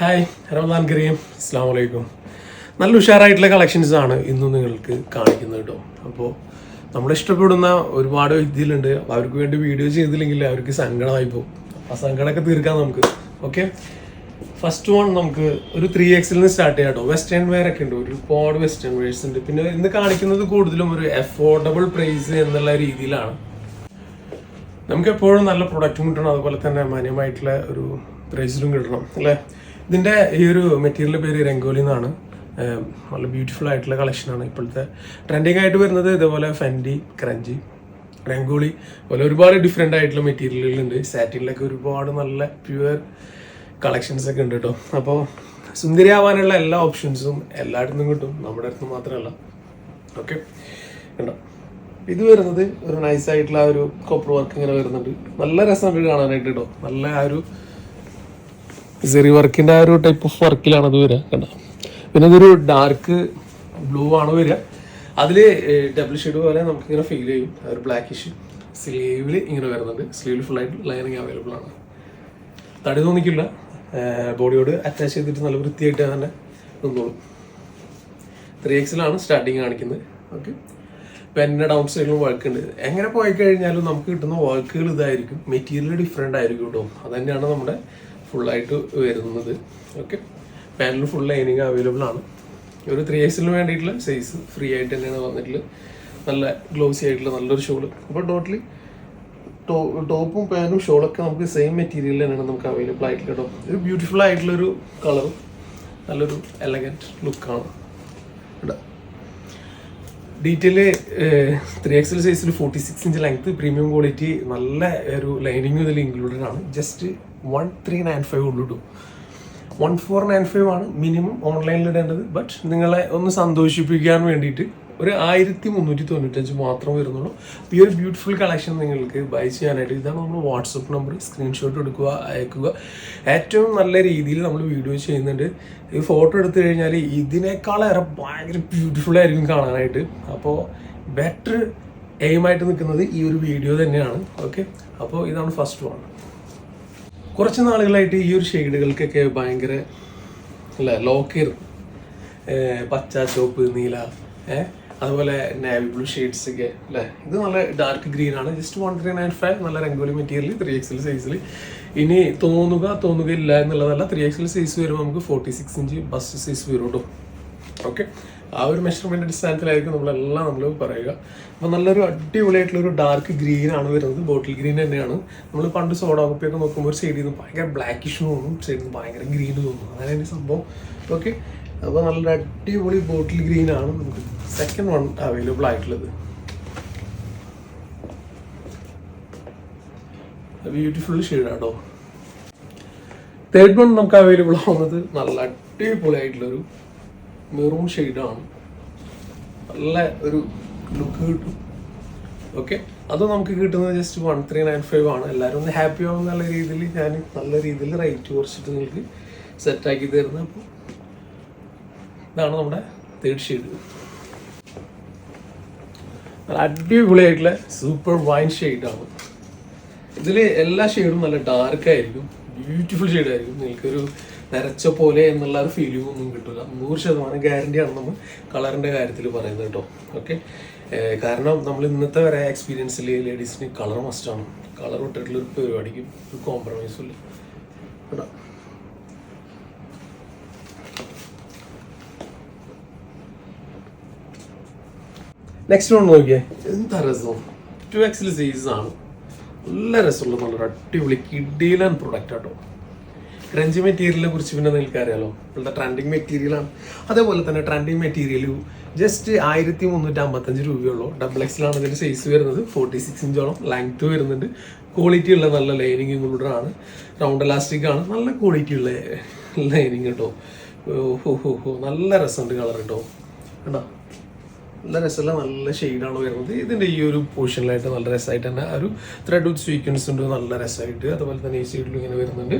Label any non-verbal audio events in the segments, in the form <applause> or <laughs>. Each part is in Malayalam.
ഹായ് റമദാൻ കരീം അസ്സാം വലൈക്കും നല്ല ഉഷാറായിട്ടുള്ള കളക്ഷൻസ് ആണ് ഇന്ന് നിങ്ങൾക്ക് കാണിക്കുന്നത് കേട്ടോ. അപ്പോൾ നമ്മൾ ഇഷ്ടപ്പെടുന്ന ഒരുപാട് ഇതിലുണ്ട്. അപ്പോൾ അവർക്ക് വേണ്ടി വീഡിയോ ചെയ്തില്ലെങ്കിൽ അവർക്ക് സങ്കടമായി പോകും. ആ സങ്കടമൊക്കെ തീർക്കാം നമുക്ക്. ഓക്കെ ഫസ്റ്റ് വൺ നമുക്ക് ഒരു ത്രീ എക്സിൽ നിന്ന് സ്റ്റാർട്ട് ചെയ്യാം കേട്ടോ. വെസ്റ്റേൺ വെയർ ഒക്കെ ഉണ്ട്. ഒരുപാട് വെസ്റ്റേൺ വെയർസ് ഉണ്ട്. പിന്നെ ഇന്ന് കാണിക്കുന്നത് കൂടുതലും ഒരു അഫോർഡബിൾ പ്രൈസ് എന്നുള്ള രീതിയിലാണ്. നമുക്ക് എപ്പോഴും നല്ല പ്രൊഡക്റ്റും കിട്ടണം. അതുപോലെ തന്നെ മാന്യമായിട്ടുള്ള ഒരു പ്രൈസിലും കിട്ടണം. അല്ലേ? ഇതിന്റെ ഈ ഒരു മെറ്റീരിയൽ പേര് രംഗോലി എന്നാണ്. നല്ല ബ്യൂട്ടിഫുൾ ആയിട്ടുള്ള കളക്ഷനാണ് ഇപ്പോഴത്തെ. ട്രെൻഡിങ് ആയിട്ട് വരുന്നത് ഇതുപോലെ ഫെൻഡി ക്രഞ്ചി രംഗോളി അതുപോലെ ഒരുപാട് ഡിഫറെന്റ് ആയിട്ടുള്ള മെറ്റീരിയലുകളുണ്ട് സാറ്റിനിലൊക്കെ ഒരുപാട് നല്ല പ്യുവർ കളക്ഷൻസ് ഒക്കെ ഉണ്ട് കേട്ടോ. അപ്പോൾ സുന്ദരിയാവാനുള്ള എല്ലാ ഓപ്ഷൻസും എല്ലായിടത്തും കിട്ടും. നമ്മുടെ അടുത്ത് മാത്രമല്ല. ഓക്കെ കണ്ടോ? ഇത് വരുന്നത് ഒരു നൈസ് ആയിട്ടുള്ള ഒരു കോപ്പർ വർക്ക് ഇങ്ങനെ വരുന്നുണ്ട്. നല്ല രസമുണ്ട് കാണാനായിട്ട് കേട്ടോ. നല്ല ആ ഒരു സെറി വർക്കിന്റെ ആ ഒരു ടൈപ്പ് ഓഫ് വർക്കിലാണ് അത് വരിക കണ്ടോ? പിന്നെ ഇതൊരു ഡാർക്ക് ബ്ലൂ ആണ് വരിക. അതിൽ ഡബിൾ ഷെയ്ഡ് പോലെ നമുക്ക് ഇങ്ങനെ ഫീൽ ചെയ്യും ഒരു ബ്ലാക്കിഷ് സ്ലീവിൽ ഇങ്ങനെ വരുന്നുണ്ട്. സ്ലീവിൽ ഫുൾ ആയിട്ട് ലൈനിങ് അവൈലബിൾ ആണ്. തടി തോന്നിക്കില്ല. ബോഡിയോട് അറ്റാച്ച് ചെയ്തിട്ട് നല്ല വൃത്തിയായിട്ട് തന്നെ നിന്നോളും. ത്രീ എക്സിലാണ് സ്റ്റാർട്ടിങ് കാണിക്കുന്നത്. ഓക്കെ പെന്റെ ഡൗൺ സൈഡിലും വർക്ക് ഉണ്ട്. എങ്ങനെ പോയി കഴിഞ്ഞാലും നമുക്ക് കിട്ടുന്ന വർക്കുകൾ ഇതായിരിക്കും. മെറ്റീരിയൽ ഡിഫറെന്റ് ആയിരിക്കും കേട്ടോ അത് തന്നെയാണ് നമ്മുടെ ഫുള്ളായിട്ട് വരുന്നത്. Okay panel full lining available ആണ്. ഒരു ത്രീ എക്സിന് വേണ്ടിയിട്ടുള്ള സൈസ് ഫ്രീ ആയിട്ട് തന്നെയാണ് വന്നിട്ടുള്ളത് നല്ല ഗ്ലോസി ആയിട്ടുള്ള നല്ലൊരു ഷോൾ അപ്പോൾ ടോട്ടലി ടോപ്പും പാനും ഷോളൊക്കെ നമുക്ക് സെയിം മെറ്റീരിയൽ തന്നെയാണ് നമുക്ക് അവൈലബിൾ ആയിട്ടുള്ള കേട്ടോ. ഒരു ബ്യൂട്ടിഫുൾ ആയിട്ടുള്ളൊരു കളറും നല്ലൊരു എലഗന്റ് ലുക്കാണ് ഇവിടെ ഡീറ്റെയിൽ ത്രീ എക്സൽ സൈസിൽ forty six inch length premium quality നല്ല ഒരു ലൈനിങ് ഇതിൽ ഇൻക്ലൂഡഡ് ആണ്. Just one three nine five ഉള്ളൂ വൺ ഫോർ നയൻ ഫൈവ് ആണ് മിനിമം ഓൺലൈനിൽ ഇടേണ്ടത്. ബട്ട് നിങ്ങളെ ഒന്ന് സന്തോഷിപ്പിക്കാൻ വേണ്ടിയിട്ട് ഒരു ആയിരത്തി മുന്നൂറ്റി തൊണ്ണൂറ്റഞ്ച് മാത്രം വരുന്നുള്ളൂ ഈ ഒരു ബ്യൂട്ടിഫുൾ കളക്ഷൻ നിങ്ങൾക്ക് ബൈ ചെയ്യാനായിട്ട് ഇതാണ് നമ്മൾ വാട്സപ്പ് നമ്പർ സ്ക്രീൻഷോട്ട് എടുക്കുക അയക്കുക. ഏറ്റവും നല്ല രീതിയിൽ നമ്മൾ വീഡിയോ ചെയ്യുന്നുണ്ട്. ഈ ഫോട്ടോ എടുത്തു കഴിഞ്ഞാൽ ഇതിനേക്കാളേറെ ഭയങ്കര ബ്യൂട്ടിഫുൾ ആയിരിക്കും കാണാനായിട്ട്. അപ്പോൾ ബെറ്റർ എയിമായിട്ട് നിൽക്കുന്നത് ഈ ഒരു വീഡിയോ തന്നെയാണ്. ഓക്കെ അപ്പോൾ ഇതാണ് ഫസ്റ്റ് വൺ കുറച്ച് നാളുകളായിട്ട് ഈ ഒരു ഷെയ്ഡുകൾക്കൊക്കെ ഭയങ്കര അല്ല ലോക്കർ പച്ച ചുവപ്പ് നീല ഏഹ് അതുപോലെ നാവി ബ്ലൂ ഷെയ്ഡ്സ് ഒക്കെ അല്ലേ? ഇത് നല്ല ഡാർക്ക് ഗ്രീൻ ആണ്. Just one three nine five നല്ല രംഗോലി മെറ്റീരിയൽ ത്രീ എക്സൽ സൈസിൽ ഇനി തോന്നുക തോന്നുക ഇല്ല എന്നുള്ളതല്ല ത്രീ എക്സൽ സൈസ് വരുമ്പോൾ നമുക്ക് forty six inch bust size വരും ഓക്കെ ആ ഒരു മെഷർമെന്റ് അടിസ്ഥാനത്തിലായിരിക്കും നമ്മളെല്ലാം നമ്മൾ പറയുക. അപ്പോൾ നല്ലൊരു അടിപൊളിയായിട്ടുള്ള ഒരു ഡാർക്ക് ഗ്രീൻ ആണ് വരുന്നത്. ബോട്ടിൽ ഗ്രീൻ തന്നെയാണ്. നമ്മൾ പണ്ട് സോഡ കുപ്പിയൊക്കെ നോക്കുമ്പോൾ ഒരു സൈഡിൽ നിന്ന് ഭയങ്കര ബ്ലാക്കിഷ് തോന്നും സൈഡിൽ നിന്ന് ഭയങ്കര ഗ്രീൻ തോന്നും. അങ്ങനെ സംഭവം. ഓക്കെ അപ്പോൾ നല്ല അടിപൊളി ബോട്ടിൽ ഗ്രീൻ ആണ് നമുക്ക് സെക്കൻഡ് വൺ അവൈലബിൾ ആയിട്ടുള്ളത്. ബ്യൂട്ടിഫുൾ ഷെയ്ഡാട്ടോ തേർഡ് വൺ നമുക്ക് അവൈലബിൾ ആവുന്നത് നല്ല അടിപൊളി ആയിട്ടുള്ളൊരു മെറൂൺ ഷെയ്ഡാണ് നല്ല ഒരു ലുക്ക് കിട്ടും. ഓക്കെ അത് നമുക്ക് കിട്ടുന്നത് just one three nine five ആണ്. എല്ലാവരും ഒന്ന് ഹാപ്പി ആവുന്ന എന്നുള്ള രീതിയിൽ ഞാൻ നല്ല രീതിയിൽ റേറ്റ് കുറച്ചിട്ട് നിങ്ങൾക്ക് സെറ്റാക്കി തരുന്നത്. അപ്പോൾ ഇതാണ് നമ്മുടെ തേർഡ് ഷെയ്ഡ് അടിപൊളിയായിട്ടുള്ള സൂപ്പർ വൈൻ ഷെയ്ഡാണ് ഇതിൽ എല്ലാ ഷെയ്ഡും നല്ല ഡാർക്ക് ആയിരിക്കും ബ്യൂട്ടിഫുൾ ഷെയ്ഡ് ആയിരിക്കും. നിങ്ങൾക്കൊരു നരച്ച പോലെ എന്നുള്ള ഒരു ഫീലിംഗ് ഒന്നും കിട്ടില്ല നൂറ് ശതമാനം ഗ്യാരണ്ടിയാണ് നമ്മൾ കളറിന്റെ കാര്യത്തിൽ പറയുന്നത് കേട്ടോ. ഓക്കെ കാരണം നമ്മൾ ഇന്നത്തെ വരെ എക്സ്പീരിയൻസിൽ ലേഡീസിന് കളർ മസ്റ്റാണ് കളർ വിട്ടിട്ടുള്ള ഒരു പരിപാടിക്കും ഒരു കോംപ്രമൈസും ഇല്ല. കേട്ടോ? നെക്സ്റ്റ് വൺ നോക്കിയേ. എന്താ രസം ടു എക്സിൽ സൈസ് ആണ്. നല്ല രസമുള്ള നല്ലൊരു അടിപൊളി കിഡീലൻ പ്രൊഡക്റ്റ് ആട്ടോ. ക്രഞ്ച് മെറ്റീരിയലിനെ കുറിച്ച് പിന്നെ നിങ്ങൾക്ക് അറിയാലോ. ഇപ്പോഴത്തെ ട്രെൻഡിങ് മെറ്റീരിയലാണ് അതേപോലെ തന്നെ ട്രെൻഡിങ് മെറ്റീരിയൽ ജസ്റ്റ് ആയിരത്തി മുന്നൂറ്റി അമ്പത്തഞ്ച് രൂപയുള്ളൂ ഡബിൾ എക്സിലാണ് ഇതിന്റെ സൈസ് വരുന്നത്. ഫോർട്ടി സിക്സ് ഇഞ്ചോളം ലെങ്ത് വരുന്നുണ്ട്. ക്വാളിറ്റി ഉള്ള നല്ല ലൈനിങ് ഇൻക്ലൂഡഡ് ആണ്. റൗണ്ട് ഇലാസ്റ്റിക് ആണ്. നല്ല ക്വാളിറ്റി ഉള്ള ലൈനിങ് കേട്ടോ ഓഹോ ഹോ ഹോ നല്ല രസമുണ്ട് കളർ കേട്ടോ കണ്ടോ? നല്ല രസമുള്ള നല്ല ഷെയ്ഡാണ് വരുന്നത്. ഇതിന്റെ ഈ ഒരു പോർഷനിലായിട്ട് നല്ല രസമായിട്ട് തന്നെ ആ ഒരു ത്രെഡ് വിത്ത് സ്വീക്വൻസ് ഉണ്ട്. നല്ല രസമായിട്ട്. അതുപോലെ തന്നെ ഈ സൈഡിലും ഇങ്ങനെ വരുന്നുണ്ട്.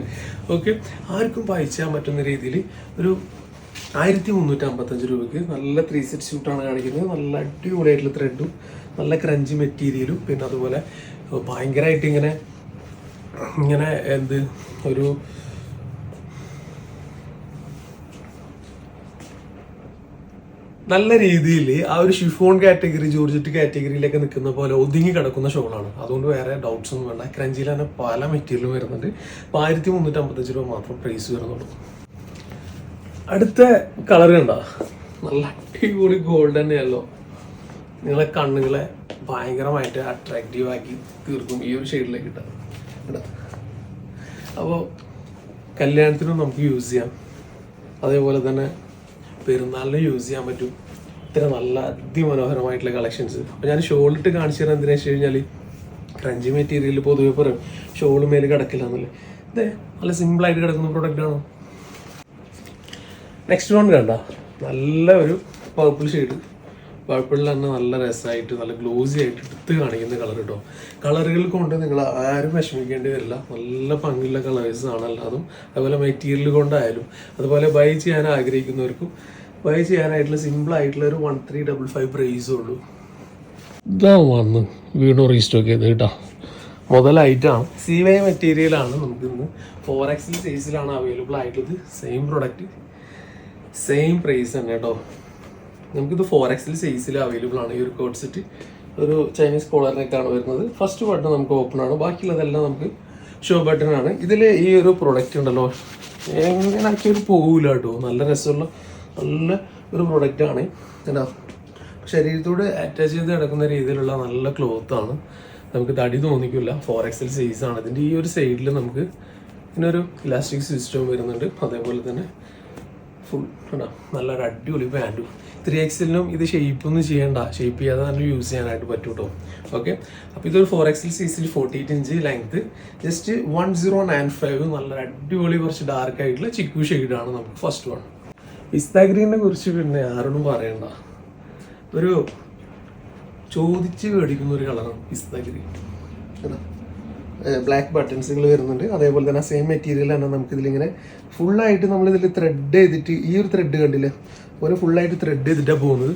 ഓക്കെ ആർക്കും വായിച്ചാൽ പറ്റുന്ന രീതിയിൽ ഒരു ആയിരത്തി മുന്നൂറ്റി അമ്പത്തഞ്ച് രൂപയ്ക്ക് നല്ല ത്രീ സെറ്റ് സ്യൂട്ടാണ് കാണിക്കുന്നത്. നല്ല അടിപൊളിയായിട്ടുള്ള ത്രെഡും നല്ല ക്രഞ്ചി മെറ്റീരിയലും പിന്നെ അതുപോലെ ഭയങ്കരമായിട്ട് ഇങ്ങനെ ഇങ്ങനെ എന്ത് ഒരു നല്ല രീതിയിൽ ആ ഒരു ഷിഫോൺ കാറ്റഗറി ജോർജറ്റ് കാറ്റഗറിയിലൊക്കെ നിൽക്കുന്ന പോലെ ഒതുങ്ങി കിടക്കുന്ന ഷോളാണ് അതുകൊണ്ട് വേറെ ഡൗട്ട്സ് ഒന്നും വേണ്ട. ക്രഞ്ചിയിൽ തന്നെ പല മെറ്റീരിയലും വരുന്നുണ്ട്. അപ്പോൾ ആയിരത്തി മുന്നൂറ്റി അമ്പത്തഞ്ച് രൂപ മാത്രം പ്രൈസ് വരുന്നുള്ളൂ. അടുത്ത കളർ കണ്ട? നല്ല അടിപൊളി ഗോൾഡൻ യെല്ലോ നിങ്ങളെ കണ്ണുകളെ ഭയങ്കരമായിട്ട് അട്രാക്റ്റീവ് ആക്കി തീർക്കും ഈ ഒരു ഷെയ്ഡിലേക്ക് കിട്ടാം അപ്പോൾ കല്യാണത്തിനും നമുക്ക് യൂസ് ചെയ്യാം. അതേപോലെ തന്നെ പെരുന്നാളിന് യൂസ് ചെയ്യാൻ പറ്റും. ഇത്ര നല്ല അതിമനോഹരമായിട്ടുള്ള കളക്ഷൻസ് അപ്പോൾ ഞാൻ ഷോളിട്ട് കാണിച്ചു തരാൻ എന്തിനാ വെച്ച് കഴിഞ്ഞാൽ ക്രഞ്ചി മെറ്റീരിയൽ പൊതുവെ പറയും ഷോൾ മേൽ കിടക്കില്ല എന്നല്ലേ. ഇതേ നല്ല സിമ്പിളായിട്ട് കിടക്കുന്ന പ്രോഡക്റ്റ് ആണോ? നെക്സ്റ്റ് വൺ കണ്ട. നല്ല ഒരു പർപ്പിൾ ഷെയ്ഡ് പർപ്പിളിൽ തന്നെ നല്ല രസമായിട്ട് നല്ല ഗ്ലോസി ആയിട്ട് എടുത്ത് കാണിക്കുന്ന കളർ കേട്ടോ കളറുകൾ കൊണ്ട് നിങ്ങൾ ആരും വിഷമിക്കേണ്ടി വരില്ല. നല്ല ഭംഗിയുള്ള കളേഴ്സ് ആണ് എല്ലാതും. അതുപോലെ മെറ്റീരിയൽ കൊണ്ടായാലും അതുപോലെ ബൈ ചെയ്യാൻ ആഗ്രഹിക്കുന്നവർക്കും ബൈ ചെയ്യാനായിട്ടുള്ള സിമ്പിൾ ആയിട്ടുള്ള ഒരു വൺ ത്രീ ഡബിൾ ഫൈവ് പ്രൈസേ ഉള്ളൂ. ഇതാ വന്ന് വീണ്ടും റീസ്റ്റോക്ക് ചെയ്ത് കേട്ടോ. മുതലായിട്ടാണ് സി വൈ മെറ്റീരിയലാണ് നമുക്ക് ഇന്ന്. ഫോർ എക്സിൽ സൈസിലാണ് അവൈലബിൾ ആയിട്ടുള്ളത്. സെയിം പ്രൊഡക്റ്റ് സെയിം പ്രൈസ് തന്നെ കേട്ടോ. നമുക്കിത് ഫോർ എക്സിൽ സൈസിൽ അവൈലബിൾ ആണ്. ഈ ഒരു കോട്ട് സെറ്റ് ഒരു ചൈനീസ് കോളറിനൊക്കെയാണ് വരുന്നത്. ഫസ്റ്റ് ബട്ടൺ നമുക്ക് ഓപ്പൺ ആണ്. ബാക്കിയുള്ളതെല്ലാം നമുക്ക് ഷോ ബട്ടൺ ആണ്. ഇതിൽ ഈ ഒരു പ്രൊഡക്റ്റ് ഉണ്ടല്ലോ. എങ്ങനെ ആക്കിയൊരു പോകില്ല കേട്ടോ. നല്ല രസമുള്ള നല്ല ഒരു പ്രൊഡക്റ്റ് ആണ്. കേട്ടോ ശരീരത്തോട് അറ്റാച്ച് ചെയ്ത് കിടക്കുന്ന രീതിയിലുള്ള നല്ല ക്ലോത്ത് ആണ്. നമുക്ക് തടി തോന്നിക്കില്ല. ഫോർ എക്സൽ സൈസ് ആണ്. ഇതിന്റെ ഈ ഒരു സൈഡിൽ നമുക്ക് ഇതിനൊരു ഇലാസ്റ്റിക് സിസ്റ്റം വരുന്നുണ്ട്. അതേപോലെ തന്നെ ഫുൾ കേട്ടോ നല്ലൊരു അടിപൊളി പാന്റും ത്രീ എക്സലിനും ഇത് ഷെയ്പ്പൊന്നും ചെയ്യണ്ട. ഷേപ്പ് ചെയ്യാതെ തന്നെ യൂസ് ചെയ്യാനായിട്ട് പറ്റും കേട്ടോ ഓക്കെ അപ്പോൾ ഇതൊരു ഫോർ എക്സൽ സൈസിൽ forty eight inch length just one zero nine five നല്ല അടിപൊളി കുറച്ച് ഡാർക്ക് ആയിട്ടുള്ള ചിക്കു ഷെയ്ഡാണ് നമുക്ക് ഫസ്റ്റ് വൺ പിസ്താഗ്രീനെ കുറിച്ച് പിന്നെ ആരോടും പറയണ്ട. ഒരു ചോദിച്ച് മേടിക്കുന്ന ഒരു കളറാണ് പിസ്താഗ്രീൻ ബ്ലാക്ക് ബട്ടൺസുകൾ വരുന്നുണ്ട്. അതേപോലെ തന്നെ സെയിം മെറ്റീരിയൽ തന്നെ നമുക്ക് ഇതിലിങ്ങനെ ഫുള്ളായിട്ട് നമ്മൾ ഇതിൽ ത്രെഡ് ചെയ്തിട്ട് ഈ ഒരു ത്രെഡ് കണ്ടില്ലേ? ഒരു ഫുള്ളായിട്ട് ത്രെഡ് ചെയ്തിട്ടാണ് പോകുന്നത്.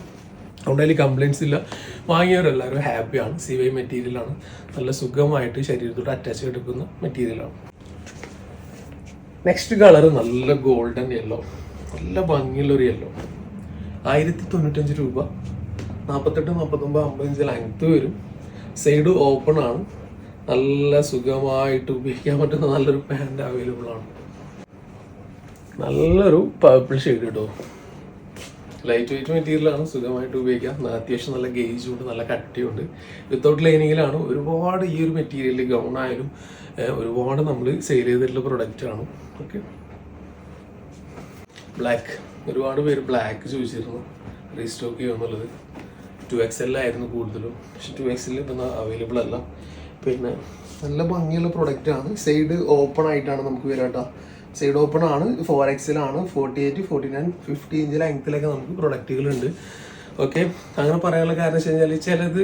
അതുകൊണ്ട് അതിൽ കംപ്ലയിൻസ് ഇല്ല. വാങ്ങിയവരെല്ലാവരും ഹാപ്പിയാണ് സി വൈ മെറ്റീരിയലാണ് നല്ല സുഖമായിട്ട് ശരീരത്തോട് അറ്റാച്ച് എടുക്കുന്ന മെറ്റീരിയലാണ് നെക്സ്റ്റ് കളർ നല്ല ഗോൾഡൻ യെല്ലോ നല്ല ഭംഗിയുള്ള ഒരു യെല്ലോ ആയിരത്തി തൊണ്ണൂറ്റഞ്ച് രൂപ. നാൽപ്പത്തെട്ട് നാൽപ്പത്തൊമ്പത് അമ്പത്തഞ്ച് ലെങ്ത്ത് ലെങ്ത് വരും. സൈഡ് ഓപ്പൺ ആണ്. നല്ല സുഖമായിട്ട് ഉപയോഗിക്കാൻ പറ്റുന്ന നല്ലൊരു പാന്റ് അവൈലബിൾ ആണ്. നല്ലൊരു പർപ്പിൾ ഷെയ്ഡ് കേട്ടോ ലൈറ്റ് വെയിറ്റ് മെറ്റീരിയലാണ് സുഖമായിട്ട് ഉപയോഗിക്കാം. അത്യാവശ്യം നല്ല ഗേജും ഉണ്ട് നല്ല കട്ടിയുണ്ട്. വിത്തൗട്ട് ലൈനിങ്ങിലാണ് ഒരുപാട് ഈ ഒരു മെറ്റീരിയൽ ഗൗൺ ആയാലും ഒരുപാട് നമ്മൾ സെയിൽ ചെയ്തിട്ടുള്ള പ്രൊഡക്റ്റ് ആണ്. ഓക്കെ ബ്ലാക്ക് ഒരുപാട് പേര് ബ്ലാക്ക് ചോദിച്ചിരുന്നു. റീസ്റ്റോക്ക് ചെയ്യുമെന്നുള്ളത്. ടു എക്സ് ആയിരുന്നു കൂടുതലും. പക്ഷെ ടു എക്സിൽ ഇപ്പം അവൈലബിൾ അല്ല. പിന്നെ നല്ല ഭംഗിയുള്ള പ്രൊഡക്റ്റ് ആണ്. സൈഡ് ഓപ്പൺ ആയിട്ടാണ് നമുക്ക് വരാട്ടോ സൈഡ് ഓപ്പൺ ആണ്. Four എക്സിലാണ് forty eight forty nine fifty inch ലെങ്ത്തിലൊക്കെ നമുക്ക് പ്രൊഡക്റ്റുകളുണ്ട് ഓക്കെ അങ്ങനെ പറയാനുള്ള കാരണം വെച്ച് കഴിഞ്ഞാൽ ചിലത്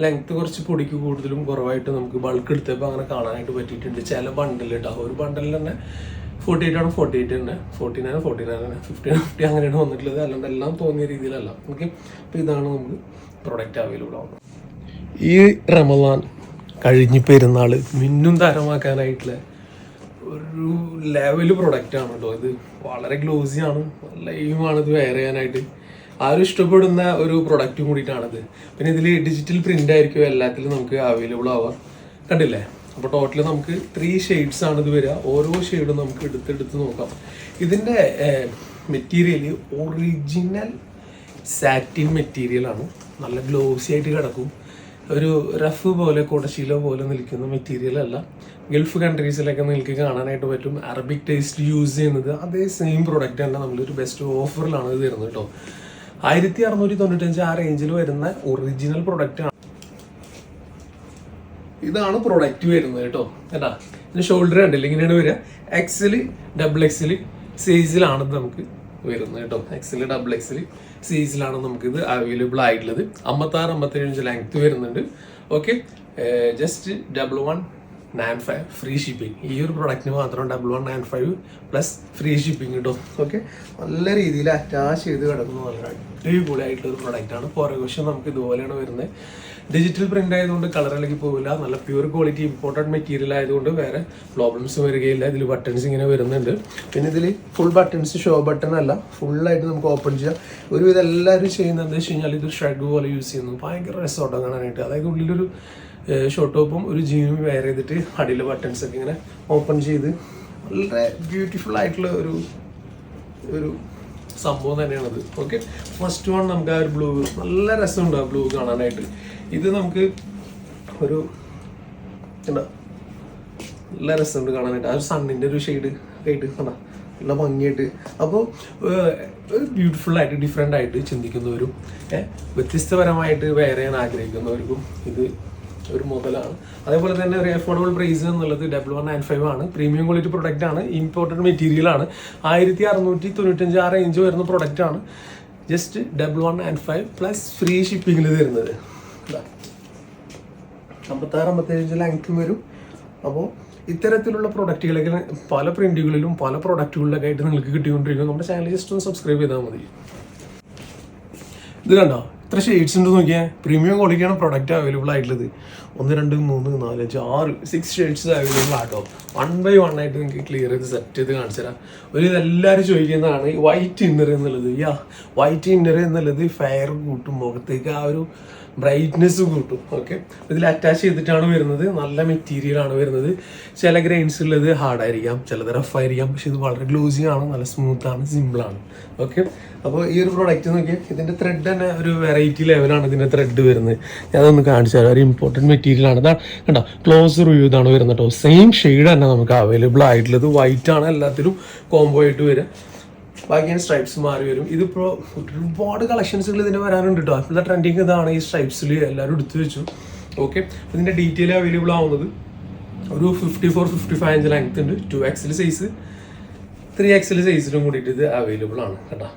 ലെങ്ത്ത് കുറച്ച് പൊടിക്ക് കൂടുതലും കുറവായിട്ട് നമുക്ക് ബൾക്ക് എടുത്തപ്പോൾ അങ്ങനെ കാണാനായിട്ട് പറ്റിയിട്ടുണ്ട്. ചില ബണ്ടിൽ ഉണ്ടാവും ഒരു ബണ്ടിൽ തന്നെ ഫോർട്ടി എയ്റ്റ് ആണ് ഫോർട്ടി എയ്റ്റ് തന്നെ ഫോർട്ടി നയൻ ഫോർട്ടി നയൻ ആണ്. ഫിഫ്റ്റി ഫിഫ്റ്റി അങ്ങനെയാണ് വന്നിട്ടുള്ളത്. അല്ലാണ്ട് എല്ലാം തോന്നിയ രീതിയിലല്ല. ഓക്കെ അപ്പോൾ ഇതാണ് നമുക്ക് പ്രൊഡക്റ്റ് അവൈലബിൾ ആവുന്നത് ഈ റമദാൻ കഴിഞ്ഞ് പെരുന്നാൾ മിന്നും തരമാക്കാനായിട്ടുള്ള ഒരു ലെവൽ ആണ് കേട്ടോ. ഇത് വളരെ ഗ്ലോസി ആണ്. നല്ല എയിമാണ് ഇത് വെയർ ചെയ്യാനായിട്ട്. ആരും ഇഷ്ടപ്പെടുന്ന ഒരു പ്രൊഡക്റ്റും കൂടിയിട്ടാണിത്. പിന്നെ ഇതിൽ ഡിജിറ്റൽ പ്രിന്റ് ആയിരിക്കും എല്ലാത്തിലും നമുക്ക് അവൈലബിൾ ആവുക. കണ്ടില്ലേ? അപ്പോൾ ടോട്ടൽ നമുക്ക് ത്രീ ഷെയ്ഡ്സ് ആണ് ഇത് വരിക. ഓരോ ഷെയ്ഡും നമുക്ക് എടുത്തെടുത്ത് നോക്കാം. ഇതിന്റെ മെറ്റീരിയൽ ഒറിജിനൽ സാറ്റിൻ മെറ്റീരിയലാണ് നല്ല ഗ്ലോസി ആയിട്ട് കിടക്കും. ഒരു റഫ് പോലെ കുടശീല പോലെ നിൽക്കുന്ന മെറ്റീരിയൽ അല്ല. ഗൾഫ് കൺട്രീസിലൊക്കെ നിങ്ങൾക്ക് കാണാനായിട്ട് പറ്റും. അറബിക് ടേസ്റ്റ് യൂസ് ചെയ്യുന്നത് അതേ സെയിം പ്രൊഡക്റ്റ് തന്നെ നമ്മളൊരു ബെസ്റ്റ് ഓഫറിലാണ് ഇത് തരുന്നത് കേട്ടോ. ആയിരത്തി അറുന്നൂറ്റി തൊണ്ണൂറ്റഞ്ച് ആ റേഞ്ചിൽ വരുന്ന ഒറിജിനൽ പ്രൊഡക്റ്റ് ഇതാണ് പ്രൊഡക്റ്റ് വരുന്നത് കേട്ടോ. കേട്ടാ ഇതിന് ഷോൾഡർ കണ്ടില്ല? ഇങ്ങനെയാണ് വരിക. എക്സൽ ഡബിൾ എക്സൽ സൈസിലാണ് നമുക്ക് വരുന്നത് കേട്ടോ. എക്സൽ ഡബിൾ എക്സൽ സൈസിലാണ് നമുക്കിത് അവൈലബിൾ ആയിട്ടുള്ളത്. അമ്പത്താറ് അമ്പത്തേഴ് ഇഞ്ച് ലെങ്ത് വരുന്നുണ്ട്. Okay just double one nine five free shipping ഈ ഒരു പ്രൊഡക്റ്റിന് മാത്രം double one nine five plus free shipping കിട്ടും ഓക്കെ നല്ല രീതിയിൽ അറ്റാച്ച് ചെയ്ത് കിടക്കുന്ന. നല്ല അടിപൊളിയായിട്ടുള്ള ഒരു പ്രൊഡക്റ്റാണ് പുറകെ വശം നമുക്ക് ഇതുപോലെയാണ് വരുന്നത്. ഡിജിറ്റൽ പ്രിന്റ് ആയതുകൊണ്ട് കളർ ഇളകി പോകില്ല നല്ല പ്യുർ ക്വാളിറ്റി ഇമ്പോർട്ടന്റ് മെറ്റീരിയൽ ആയതുകൊണ്ട് വേറെ പ്രോബ്ലംസ് വരികയില്ല. ഇതിൽ ബട്ടൺസ് ഇങ്ങനെ വരുന്നുണ്ട്. പിന്നെ ഇതിൽ ഫുൾ ബട്ടൺസ് ഷോ ബട്ടൺ അല്ല. ഫുള്ളായിട്ട് നമുക്ക് ഓപ്പൺ ചെയ്യാം. ഒരുവിധം എല്ലാവരും ചെയ്യുന്നത് എന്താ വെച്ച് കഴിഞ്ഞാൽ ഇത് ഷെഡ് പോലെ യൂസ് ചെയ്യുന്നു. ഭയങ്കര രസമുണ്ടോ കാണാനായിട്ട്. അതായത് ഉള്ളിലൊരു ഷോർട്ട് ടോപ്പും ഒരു ജീനും വെയർ ചെയ്തിട്ട് അടിയിലെ ബട്ടൺസ് ഒക്കെ ഇങ്ങനെ ഓപ്പൺ ചെയ്ത് വളരെ ബ്യൂട്ടിഫുൾ ആയിട്ടുള്ള ഒരു ഒരു സംഭവം തന്നെയാണത്. ഓക്കെ ഫസ്റ്റ് വൺ നമുക്ക് ആ ഒരു ബ്ലൂ നല്ല രസമുണ്ട് ആ ബ്ലൂ കാണാനായിട്ട്. ഇത് നമുക്ക് ഒരു എന്താ നല്ല രസമുണ്ട് കാണാനായിട്ട്. ആ ഒരു സണ്ണിന്റെ ഒരു ഷെയ്ഡ് ആയിട്ട് കണ്ട? നല്ല ഭംഗിയായിട്ട്. അപ്പോൾ ഒരു ബ്യൂട്ടിഫുൾ ആയിട്ട് ഡിഫറെന്റ് ആയിട്ട് ചിന്തിക്കുന്നവരും വ്യത്യസ്തപരമായിട്ട് വേറെ ചെയ്യാൻ ആഗ്രഹിക്കുന്നവർക്കും ഇത് ഒരു മുതലാണ്. അതേപോലെ തന്നെ ഒരു അഫോർഡബിൾ പ്രൈസ് എന്നുള്ളത് ഡബിൾ വൺ നയൻ ഫൈവ് ആണ്. പ്രീമിയം ക്വാളിറ്റി പ്രൊഡക്റ്റ് ആണ്. ഇമ്പോർട്ടന്റ് മെറ്റീരിയൽ ആണ്. ആയിരത്തി അറുന്നൂറ്റി തൊണ്ണൂറ്റഞ്ച് ആ റേഞ്ച് വരുന്ന പ്രൊഡക്റ്റ് ആണ്. Just double one nine five plus free ഷിപ്പിങ്ങിൽ തരുന്നത്. അമ്പത്താറ് അമ്പത്തേഴ് ലെങ്ത്തും വരും. അപ്പോൾ ഇത്തരത്തിലുള്ള പ്രൊഡക്റ്റുകളൊക്കെ പല പ്രിന്റുകളിലും പല പ്രൊഡക്റ്റുകളിലൊക്കെ ആയിട്ട് നിങ്ങൾക്ക് കിട്ടിക്കൊണ്ടിരിക്കും. നമ്മുടെ ചാനൽ ജസ്റ്റ് ഒന്ന് സബ്സ്ക്രൈബ് ചെയ്താൽ മതി. ഇത് കണ്ടോ? ഇത്ര ഷെയ്ഡ്സ് ഉണ്ട് നോക്കിയാൽ പ്രീമിയം ക്വാളിറ്റിയാണ് പ്രൊഡക്റ്റ് അവൈലബിൾ ആയിട്ടുള്ളത്. ഒന്ന് രണ്ട് മൂന്ന് നാല് അഞ്ച് ആറ് സിക്സ് ഷെയ്ഡ്സ് അവൈലബിൾ ആട്ടോ. വൺ ബൈ വൺ ആയിട്ട് നിങ്ങൾക്ക് ക്ലിയർ ചെയ്ത് സെറ്റ് ചെയ്ത് കാണിച്ചു തരാം. ഒരു ഇതെല്ലാവരും ചോദിക്കുന്നതാണ് ഈ വൈറ്റ് ഇന്നർ എന്നുള്ളത്. യാ വൈറ്റ് ഇന്നർ എന്നുള്ളത് ഫയർ കൂട്ടും മുഖത്തേക്ക്. ആ ഒരു ബ്രൈറ്റ്നെസ് കൂട്ടും ഓക്കെ ഇതിൽ അറ്റാച്ച് ചെയ്തിട്ടാണ് വരുന്നത്. നല്ല മെറ്റീരിയൽ ആണ് വരുന്നത്. ചില ഗ്രെയിൻസ് ഉള്ളത് ഹാർഡ് ആയിരിക്കാം ചിലത് റഫ് ആയിരിക്കാം പക്ഷെ ഇത് വളരെ ഗ്ലോസി ആണ് നല്ല സ്മൂത്താണ് ആണ് ഓക്കെ അപ്പോൾ ഈ ഒരു പ്രോഡക്റ്റ് നോക്കിയാൽ ഇതിന്റെ ത്രെഡ് തന്നെ ഒരു വെറൈറ്റി ലെവലാണ് ഇതിന്റെ ത്രെഡ് വരുന്നത്. ഞാൻ അതൊന്ന് കാണിച്ചു തരാം. ഒരു ഇമ്പോർട്ടന്റ് മെറ്റീരിയൽ ആണ്. ഇതാണ് കണ്ടോ? ക്ലോസ് റിവ്യൂ ഇതാണ് വരുന്നത് കേട്ടോ. സെയിം ഷെയ്ഡ് തന്നെ നമുക്ക് അവൈലബിൾ ആയിട്ടുള്ളത്. വൈറ്റ് ആണ് എല്ലാത്തിലും കോംബോ ആയിട്ട് വരിക. ബാക്കി ഞാൻ സ്ട്രൈപ്സ് മാറി വരും. ഇതിപ്പോൾ ഒരുപാട് കളക്ഷൻസുകൾ ഇതിന് വരാനുണ്ട് കേട്ടോ ഇപ്പോഴത്തെ ട്രെൻഡിങ് ഇതാണ് ഈ സ്ട്രൈപ്സിൽ എല്ലാവരും എടുത്തു വെച്ചു. ഓക്കെ ഇതിന്റെ ഡീറ്റെയിൽ അവൈലബിൾ ആവുന്നത് ഒരു fifty four fifty five inch length ഉണ്ട് two XL size three XL സൈസിലും കൂടിയിട്ട് ഇത് അവൈലബിൾ ആണ് കേട്ടോ.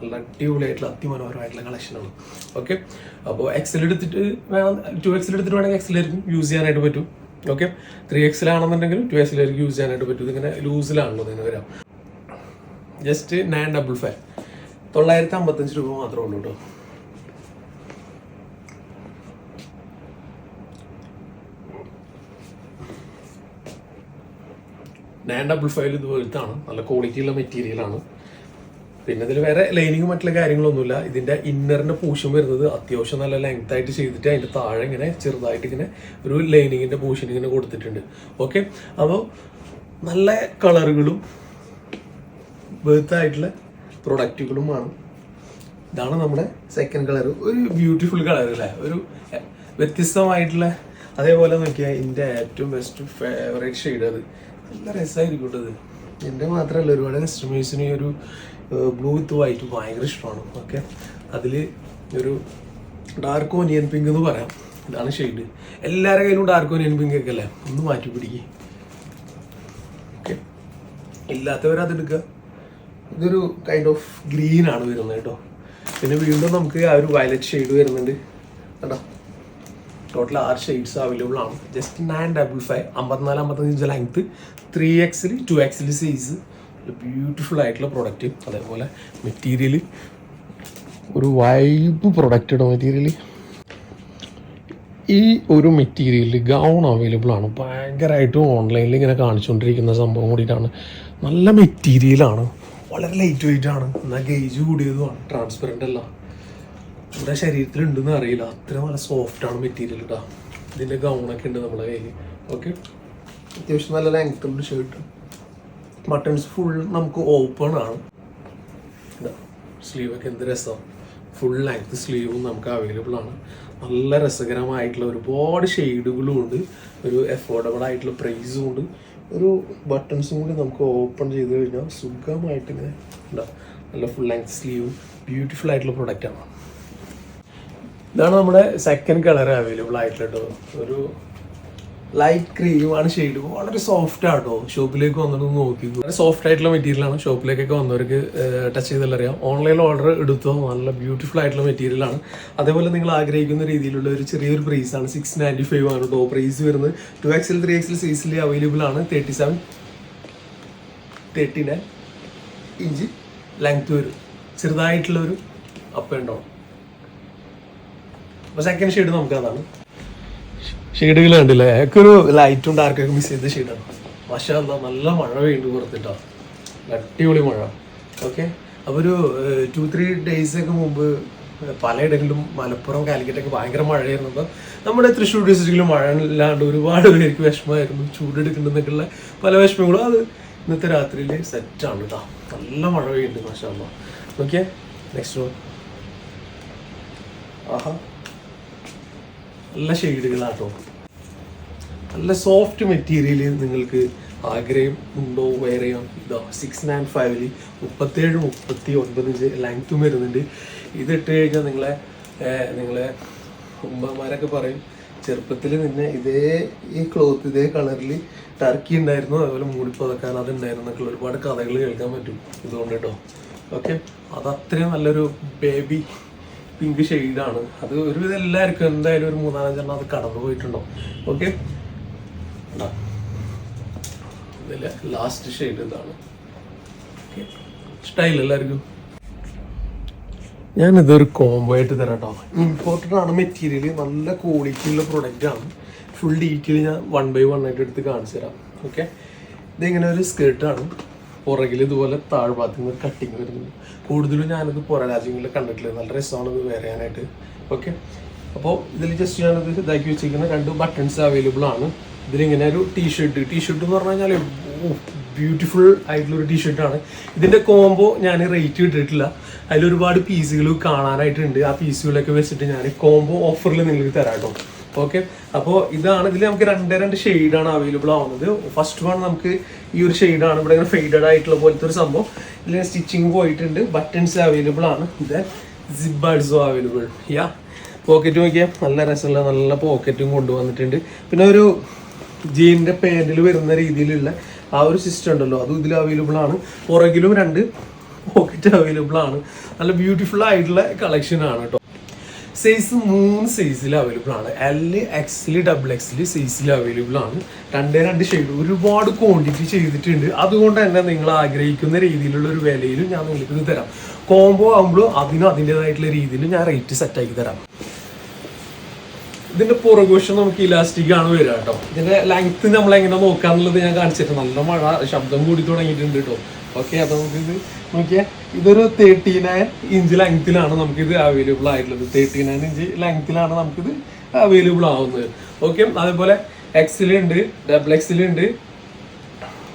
നല്ല അടിപൊളിയായിട്ടുള്ള അതിമനോഹരമായിട്ടുള്ള കളക്ഷനാണ് ഓക്കെ അപ്പോൾ എക്സൽ എടുത്തിട്ട് വേണം ടു എക്സൽ എടുത്തിട്ട് വേണമെങ്കിൽ എക്സലായിരിക്കും യൂസ് ചെയ്യാനായിട്ട് പറ്റും. ഓക്കെ ത്രീ എക്സിലാണെന്നുണ്ടെങ്കിൽ ടു എക്സിലായിരിക്കും യൂസ് ചെയ്യാനായിട്ട് പറ്റും. ഇതിങ്ങനെ ലൂസിലാണല്ലോ ഇതിന് വരാം. ജസ്റ്റ് നയൻ ഡബിൾ ഫൈവ് തൊള്ളായിരത്തി അമ്പത്തഞ്ച് രൂപ മാത്രമേ ഉള്ളൂ കേട്ടോ നയൻ ഡബിൾ ഫൈവ് ഇതുപോലത്താണ്. നല്ല ക്വാളിറ്റിയുള്ള മെറ്റീരിയലാണ് പിന്നെ ഇതിൽ വേറെ ലൈനിങ് മറ്റുള്ള കാര്യങ്ങളൊന്നുമില്ല. ഇതിന്റെ ഇന്നറിന്റെ പൂഷൻ വരുന്നത് അത്യാവശ്യം നല്ല ലെങ്ത് ആയിട്ട് ചെയ്തിട്ട് അതിന്റെ താഴെ ഇങ്ങനെ ചെറുതായിട്ട് ഇങ്ങനെ ഒരു ലൈനിങ്ങിന്റെ പൂഷൻ ഇങ്ങനെ കൊടുത്തിട്ടുണ്ട്. ഓക്കെ അപ്പോൾ നല്ല കളറുകളും ബേർത്തായിട്ടുള്ള പ്രൊഡക്റ്റുകളുമാണ് ഇതാണ് നമ്മുടെ സെക്കൻഡ് കളർ ഒരു ബ്യൂട്ടിഫുൾ കളർ അല്ലേ? ഒരു വ്യത്യസ്തമായിട്ടുള്ള അതേപോലെ നോക്കിയാൽ എന്റെ ഏറ്റവും ബെസ്റ്റ് ഫേവറേറ്റ് ഷെയ്ഡ് അത്. നല്ല രസമായിരിക്കും അത് എന്റെ മാത്രമല്ല ഒരുപാട് കസ്റ്റമേഴ്സിന് ഈ ഒരു ബ്ലൂ വിത്ത് വൈറ്റ് ഭയങ്കര ഇഷ്ടമാണ്. ഓക്കെ? അതിൽ ഒരു ഡാർക്ക് ഓനിയൻ പിങ്ക് എന്ന് പറയാം. ഇതാണ് ഷെയ്ഡ് എല്ലാവരുടെ കയ്യിലും ഡാർക്ക് ഓനിയൻ പിങ്ക് ഒക്കെ അല്ലേ? ഒന്ന് മാറ്റി പിടിക്കുക ഓക്കെ? ഇല്ലാത്തവരത് അതെടുക്കുക ഇതൊരു കൈൻഡ് ഓഫ് ഗ്രീൻ ആണ് വരുന്നത് കേട്ടോ. പിന്നെ വീണ്ടും നമുക്ക് ആ ഒരു വയലറ്റ് ഷെയ്ഡ് വരുന്നുണ്ട്. കേട്ടോ ടോട്ടൽ ആറ് ഷെയ്ഡ്സ് അവൈലബിൾ ആണ്. ജസ്റ്റ് നയൻ ഡബിൾ ഫൈവ് അമ്പത്തിനാല് അമ്പത്തഞ്ച് inch length three XL two XL size beautiful ആയിട്ടുള്ള പ്രൊഡക്റ്റ് അതേപോലെ മെറ്റീരിയൽ ഒരു വൈബ് പ്രൊഡക്റ്റ് ഇടോ മെറ്റീരിയൽ ഈ ഒരു മെറ്റീരിയൽ ഗൗൺ അവൈലബിൾ ആണ്. ഭയങ്കരമായിട്ടും ഓൺലൈനിൽ ഇങ്ങനെ കാണിച്ചുകൊണ്ടിരിക്കുന്ന സംഭവം കൂടിയിട്ടാണ്. നല്ല മെറ്റീരിയലാണ് വളരെ ലൈറ്റ് വെയിറ്റ് ആണ്. എന്നാൽ ഗേജ് കൂടിയതുമാണ് ട്രാൻസ്പെറന്റ് അല്ല. നമ്മുടെ ശരീരത്തിൽ ഉണ്ടെന്ന് അറിയില്ല. അത്ര നല്ല സോഫ്റ്റ് ആണ് മെറ്റീരിയൽ കേട്ടോ ഇതിന്റെ ഗൗണൊക്കെ ഉണ്ട് നമ്മുടെ കയ്യിൽ ഓക്കെ അത്യാവശ്യം നല്ല ലെങ്ത് ഉണ്ട് ഷർട്ട് ബട്ടൺസ് ഫുൾ നമുക്ക് ഓപ്പൺ ആണ്. സ്ലീവൊക്കെ എന്ത് രസം. ഫുൾ ലെങ്ത് സ്ലീവും നമുക്ക് അവൈലബിൾ ആണ്. നല്ല രസകരമായിട്ടുള്ള ഒരുപാട് ഷെയ്ഡുകളും ഉണ്ട്. ഒരു അഫോർഡബിൾ ആയിട്ടുള്ള പ്രൈസും ഉണ്ട്. ഒരു ബട്ടൺസും കൂടി നമുക്ക് ഓപ്പൺ ചെയ്ത് കഴിഞ്ഞാൽ സുഖമായിട്ട് ഇങ്ങനെ ഉണ്ടാവും നല്ല ഫുൾ ലെങ്ത് സ്ലീവ് ബ്യൂട്ടിഫുൾ ആയിട്ടുള്ള പ്രൊഡക്റ്റാണ് ഇതാണ് നമ്മുടെ സെക്കൻഡ് കളർ അവൈലബിൾ ആയിട്ടുള്ളത്. ഒരു ലൈറ്റ് ക്രീമാണ് ഷെയ്ഡ് വളരെ സോഫ്റ്റ് ആട്ടോ. ഷോപ്പിലേക്ക് വന്നിട്ട് നോക്കി. വളരെ സോഫ്റ്റ് ആയിട്ടുള്ള മെറ്റീരിയലാണ് ഷോപ്പിലേക്കൊക്കെ വന്നവർക്ക് ടച്ച് ചെയ്താൽ അറിയാം. ഓൺലൈനിൽ ഓർഡർ എടുത്തോ? നല്ല ബ്യൂട്ടിഫുൾ ആയിട്ടുള്ള മെറ്റീരിയലാണ് അതേപോലെ നിങ്ങൾ ആഗ്രഹിക്കുന്ന രീതിയിലുള്ള ഒരു ചെറിയൊരു പ്രൈസ് ആണ്. സിക്സ് നയന്റി ഫൈവ് ആണ് കേട്ടോ പ്രൈസ് വരുന്നത്. ടു എക്സിൽ ത്രീ എക്സിൽ സൈസിൽ അവൈലബിൾ ആണ് thirty seven thirty nine inch length വരും. ചെറുതായിട്ടുള്ളൊരു അപ്പ് ആൻഡ് അപ്പോൾ സെക്കൻഡ് ഷെയ്ഡ് നമുക്ക് അതാണ്. ഷെയ്ഡുകൾ കണ്ടില്ലേ? ഒരു ലൈറ്റും ഡാർക്കൊക്കെ മിസ് ചെയ്ത ഷെയ്ഡാണ് പക്ഷേ എന്താ നല്ല മഴ പെയ്യുന്നുണ്ട് പുറത്തിട്ടോ. അടിപൊളി മഴ. ഓക്കെ അപ്പോൾ ഒരു ടു ത്രീ ഡേയ്സ് ഒക്കെ മുമ്പ് പലയിടങ്ങളിലും മലപ്പുറം കാലിക്കറ്റൊക്കെ ഭയങ്കര മഴയായിരുന്നു. അപ്പോൾ നമ്മുടെ തൃശ്ശൂർ ഡിസ്ട്രിക്റ്റിലും മഴ ഇല്ലാണ്ട് ഒരുപാട് പേർക്ക് വിഷമമായിരുന്നു. ചൂടെടുക്കുന്നുണ്ടെന്നുള്ള പല വിഷമങ്ങളും. അത് ഇന്നത്തെ രാത്രിയിൽ സെറ്റാണ് കേട്ടോ നല്ല മഴ പെയ്യുന്നുണ്ട് മാഷാ ഓക്കെ നെക്സ്റ്റ് ആഹാ. നല്ല ഷെയ്ഡുകളാട്ടോ. നല്ല സോഫ്റ്റ് മെറ്റീരിയൽ നിങ്ങൾക്ക് ആഗ്രഹം ഉണ്ടോ വേറെയോ ഇതോ സിക്സ് നയൻ ഫൈവിൽ മുപ്പത്തേഴ് മുപ്പത്തി ഒൻപത് ഇഞ്ച് ലെങ്ത്തും വരുന്നുണ്ട്. ഇതിട്ട് കഴിഞ്ഞാൽ നിങ്ങളെ നിങ്ങളെ ഉമ്മമാരൊക്കെ പറയും ചെറുപ്പത്തിൽ നിന്നെ ഇതേ ഈ ക്ലോത്ത് ഇതേ കളറിൽ ടർക്കി ഉണ്ടായിരുന്നു അതുപോലെ മൂടിപ്പതക്കാൻ അതുണ്ടായിരുന്നു എന്നൊക്കെ ഒരുപാട് കഥകൾ കേൾക്കാൻ പറ്റും ഇതുകൊണ്ട് കേട്ടോ. ഓക്കെ അത് അത്രയും നല്ലൊരു ബേബി പിങ്ക് ഷെയ്ഡാണ്. അത് ഒരുവിധം എല്ലാവർക്കും എന്തായാലും ഒരു മൂന്നാലഞ്ചെണ്ണം അത് കടന്നു പോയിട്ടുണ്ടോ? ഓക്കെ ലാസ്റ്റ് ഷെയ്ഡ് ഇതാണ്. ഇഷ്ടമായില്ല എല്ലാവർക്കും? ഞാനിതൊരു കോംബോ ആയിട്ട് തരാം കേട്ടോ ഇമ്പോർട്ടന്റ് ആണ് മെറ്റീരിയൽ നല്ല ക്വാളിറ്റി ഉള്ള പ്രൊഡക്റ്റ് ആണ്. ഫുൾ ഡീറ്റെയിൽ ഞാൻ വൺ ബൈ വൺ ആയിട്ട് എടുത്ത് കാണിച്ചു തരാം ഓക്കെ ഇതിങ്ങനെ ഒരു സ്കേർട്ടാണ് പുറകിൽ ഇതുപോലെ താഴ്ഭാഗത്ത് നിന്ന് കട്ടിങ് വരുന്നുണ്ട്. കൂടുതലും ഞാനത് പുറ രാജ്യങ്ങളിൽ കണ്ടിട്ടില്ല. നല്ല രസമാണ് ഇത് വരയാനായിട്ട്. ഓക്കെ അപ്പോൾ ഇതിൽ ജസ്റ്റ് ഞാനത് ഇതാക്കി വെച്ചിരിക്കുന്ന രണ്ട് ബട്ടൺസ് അവൈലബിൾ ആണ്. ഇതിലിങ്ങനെ ഒരു ടീഷർട്ട് ടീഷർട്ട് എന്ന് പറഞ്ഞു കഴിഞ്ഞാൽ ബ്യൂട്ടിഫുൾ ആയിട്ടുള്ള ഒരു ടീഷർട്ടാണ് ഇതിന്റെ കോംബോ ഞാൻ റേറ്റ് ഇട്ടിട്ടില്ല. അതിലൊരുപാട് പീസുകൾ കാണാനായിട്ടുണ്ട്. ആ പീസുകളൊക്കെ വെച്ചിട്ട് ഞാൻ കോംബോ ഓഫറിൽ നിങ്ങൾക്ക് തരാം കേട്ടോ ഓക്കെ അപ്പോൾ ഇതാണ് ഇതിൽ നമുക്ക് രണ്ട് രണ്ട് ഷെയ്ഡാണ് അവൈലബിൾ ആവുന്നത്. ഫസ്റ്റ് വൺ നമുക്ക് ഈ ഒരു ഷെയ്ഡാണ് ഇവിടെ ഇങ്ങനെ ഫെയ്ഡഡ് ആയിട്ടുള്ള പോലത്തെ ഒരു സംഭവം. ഇതിൽ സ്റ്റിച്ചിങ് പോയിട്ടുണ്ട്. ബട്ടൺസ് അവൈലബിൾ ആണ്. ഇത് സിബാഡ്സോ അവൈലബിൾ യാ പോക്കറ്റ് നോക്കിയാൽ നല്ല രസമുള്ള നല്ല പോക്കറ്റും കൊണ്ടുവന്നിട്ടുണ്ട്. പിന്നെ ഒരു ജീന്റെ പാന്റിൽ വരുന്ന രീതിയിലുള്ള ആ ഒരു സിസ്റ്റം ഉണ്ടല്ലോ. അതും ഇതിൽ അവൈലബിൾ ആണ്. പുറകിലും രണ്ട് പോക്കറ്റ് അവൈലബിൾ ആണ്. നല്ല ബ്യൂട്ടിഫുൾ ആയിട്ടുള്ള കളക്ഷൻ ആണ് കേട്ടോ. സൈസ് മൂന്ന് സൈസിൽ അവൈലബിൾ ആണ്. എൽ എക്സിൽ ഡബിൾ എക്സിൽ സൈസിൽ അവൈലബിൾ ആണ്. രണ്ടേ രണ്ട് ഷെയ്ഡ് ഒരുപാട് ക്വാണ്ടിറ്റി ചെയ്തിട്ടുണ്ട്. അതുകൊണ്ട് തന്നെ നിങ്ങൾ ആഗ്രഹിക്കുന്ന രീതിയിലുള്ള ഒരു വിലയിലും ഞാൻ നിങ്ങൾക്ക് ഇത് തരാം. കോംബോ ആകുമ്പോൾ അതിനും അതിന്റെതായിട്ടുള്ള രീതിയിൽ ഞാൻ റേറ്റ് സെറ്റ് ആക്കി തരാം. ഇതിന്റെ പുറകുവശം നമുക്ക് ഇലാസ്റ്റിക് ആണ് വരിക കേട്ടോ. ഇതിന്റെ ലെങ്ത് നമ്മൾ എങ്ങനെ നോക്കാന്നുള്ളത് ഞാൻ കാണിച്ചിട്ട്. നല്ല മഴ ശബ്ദം കൂടി തുടങ്ങിയിട്ടുണ്ട് കേട്ടോ. ഓക്കെ അപ്പൊ നമുക്കിത് നോക്കിയാൽ നോക്കിയാ. ഇതൊരു തേർട്ടി നയൻ ഇഞ്ച് ലെങ്ത്തിലാണ് നമുക്കിത് അവൈലബിൾ ആയിട്ടുള്ളത്. തേർട്ടി നയൻ ഇഞ്ച് ലെങ്ത്തിലാണ് നമുക്കിത് അവൈലബിൾ ആവുന്നത്. ഓക്കെ അതേപോലെ എക്സിലുണ്ട് ഡബിൾ എക്സിലുണ്ട്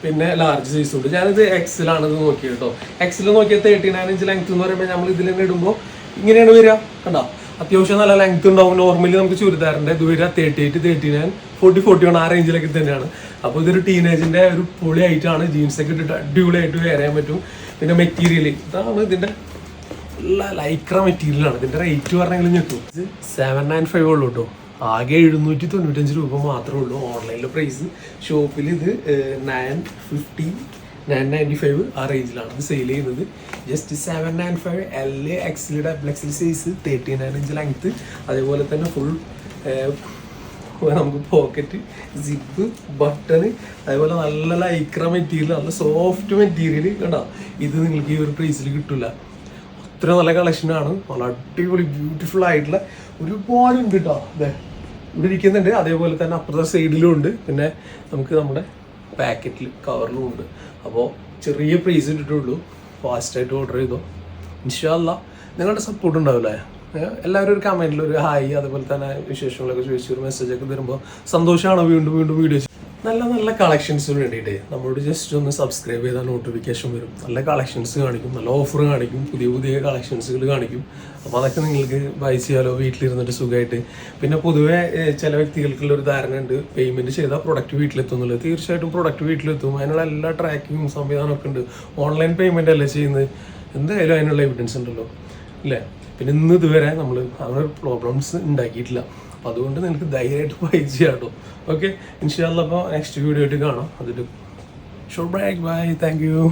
പിന്നെ ലാർജ് സൈസ് ഉണ്ട്. ഞാനിത് എക്സിലാണ് ഇത് നോക്കിയത് കേട്ടോ എക്സിൽ നോക്കിയാൽ തേർട്ടി നയൻ ഇഞ്ച് ലെങ്ത് എന്ന് പറയുമ്പോൾ നമ്മൾ ഇതിൽ തന്നെ ഇടുമ്പോൾ ഇങ്ങനെയാണ് വരിക. കണ്ടോ? അത്യാവശ്യം നല്ല ലെങ്ത് ഉണ്ടാവും. നോർമലി നമുക്ക് ചുരിദാറിന്റെ ഇത് വരിക thirty eight thirty nine forty forty one ആ റേഞ്ചിലൊക്കെ തന്നെയാണ് അപ്പോൾ ഇതൊരു ടീനേജിന്റെ ഒരു പൊളി ആയിട്ടാണ് ജീൻസ് ഒക്കെ ഇട്ടിട്ട് അടിപൊളിയായിട്ട് വെയർ പറ്റും. പിന്നെ മെറ്റീരിയൽ ഇതാണ് ഇതിന്റെ എല്ലാ ലൈക്ര മെറ്റീരിയലാണ് ഇതിന്റെ റേറ്റ് പറഞ്ഞെങ്കിലും ഞെക്കും ഇത് സെവൻ നയൻ ഫൈവ് ഉള്ളൂ കേട്ടോ ആകെ എഴുന്നൂറ്റി തൊണ്ണൂറ്റഞ്ച് രൂപ മാത്രമേ ഉള്ളൂ ഓൺലൈനിലെ പ്രൈസ് ഷോപ്പിൽ ഇത് nine fifty nine ninety five ആ റേഞ്ചിലാണ് ഇത് സെയിൽ ചെയ്യുന്നത്. Just seven nine five L A double XL size thirty nine inch length അതേപോലെ തന്നെ ഫുൾ നമുക്ക് പോക്കറ്റ് സിപ്പ് ബട്ടൺ അതേപോലെ നല്ല ലൈക്ര മെറ്റീരിയൽ നല്ല സോഫ്റ്റ് മെറ്റീരിയൽ കണ്ടോ? ഇത് നിങ്ങൾക്ക് ഈ ഒരു പ്രൈസിൽ കിട്ടില്ല അത്ര നല്ല കളക്ഷനാണ് നല്ല അടിപൊളി ബ്യൂട്ടിഫുൾ ആയിട്ടുള്ള ഒരു പോലും കേട്ടോ അതെ ഇവിടെ ഇരിക്കുന്നുണ്ട്. അതേപോലെ തന്നെ അപ്പുറത്തെ സൈഡിലും ഉണ്ട്. പിന്നെ നമുക്ക് നമ്മുടെ പാക്കറ്റിൽ കവറിലും ഉണ്ട്. അപ്പോൾ ചെറിയ പ്രൈസ് ഇട്ടിട്ടുള്ളൂ. ഫാസ്റ്റായിട്ട് ഓർഡർ ചെയ്തോ. ഇൻഷാല്ല നിങ്ങളുടെ സപ്പോർട്ട് ഉണ്ടാവില്ലേ? എല്ലാവരും ഒരു കമന്റിൽ ഒരു ഹായ് അതുപോലെ തന്നെ വിശേഷങ്ങളൊക്കെ ചോദിച്ചു ഒരു മെസ്സേജ് ഒക്കെ തരുമ്പോൾ സന്തോഷമാണ് വീണ്ടും വീണ്ടും വീഡിയോ നല്ല നല്ല കളക്ഷൻസ് വേണ്ടിയിട്ട് നമ്മളോട് ജസ്റ്റ് ഒന്ന് സബ്സ്ക്രൈബ് ചെയ്താൽ നോട്ടിഫിക്കേഷൻ വരും. നല്ല കളക്ഷൻസ് കാണിക്കും നല്ല ഓഫർ കാണിക്കും പുതിയ പുതിയ കളക്ഷൻസുകൾ കാണിക്കും. അപ്പോൾ അതൊക്കെ നിങ്ങൾക്ക് ബൈ ചെയ്യാലോ വീട്ടിലിരുന്നിട്ട് സുഖമായിട്ട് പിന്നെ പൊതുവേ ചില വ്യക്തികൾക്കുള്ള ഒരു ധാരണ ഉണ്ട്. പേയ്മെന്റ് ചെയ്താൽ പ്രൊഡക്റ്റ് വീട്ടിലെത്തും എന്നുള്ളത്. തീർച്ചയായിട്ടും പ്രൊഡക്റ്റ് വീട്ടിലെത്തും. അതിനുള്ള എല്ലാ ട്രാക്കിങ്ങും സംവിധാനമൊക്കെ ഉണ്ട്. ഓൺലൈൻ പേയ്മെന്റ് അല്ലേ ചെയ്യുന്നത്? എന്തായാലും അതിനുള്ള എവിഡൻസ് ഉണ്ടല്ലോ. അല്ലേ? പിന്നെ ഇന്ന് ഇതുവരെ നമ്മൾ അങ്ങനെ പ്രോബ്ലംസ് ഉണ്ടാക്കിയിട്ടില്ല. അപ്പം അതുകൊണ്ട് നിങ്ങൾക്ക് ധൈര്യമായിട്ട് <laughs> ബൈ ചെയ്യാം കേട്ടോ ഓക്കെ ഇൻഷാല്ല അപ്പോൾ നെക്സ്റ്റ് വീഡിയോ ആയിട്ട് കാണാം. അതിൽ short break bye thank you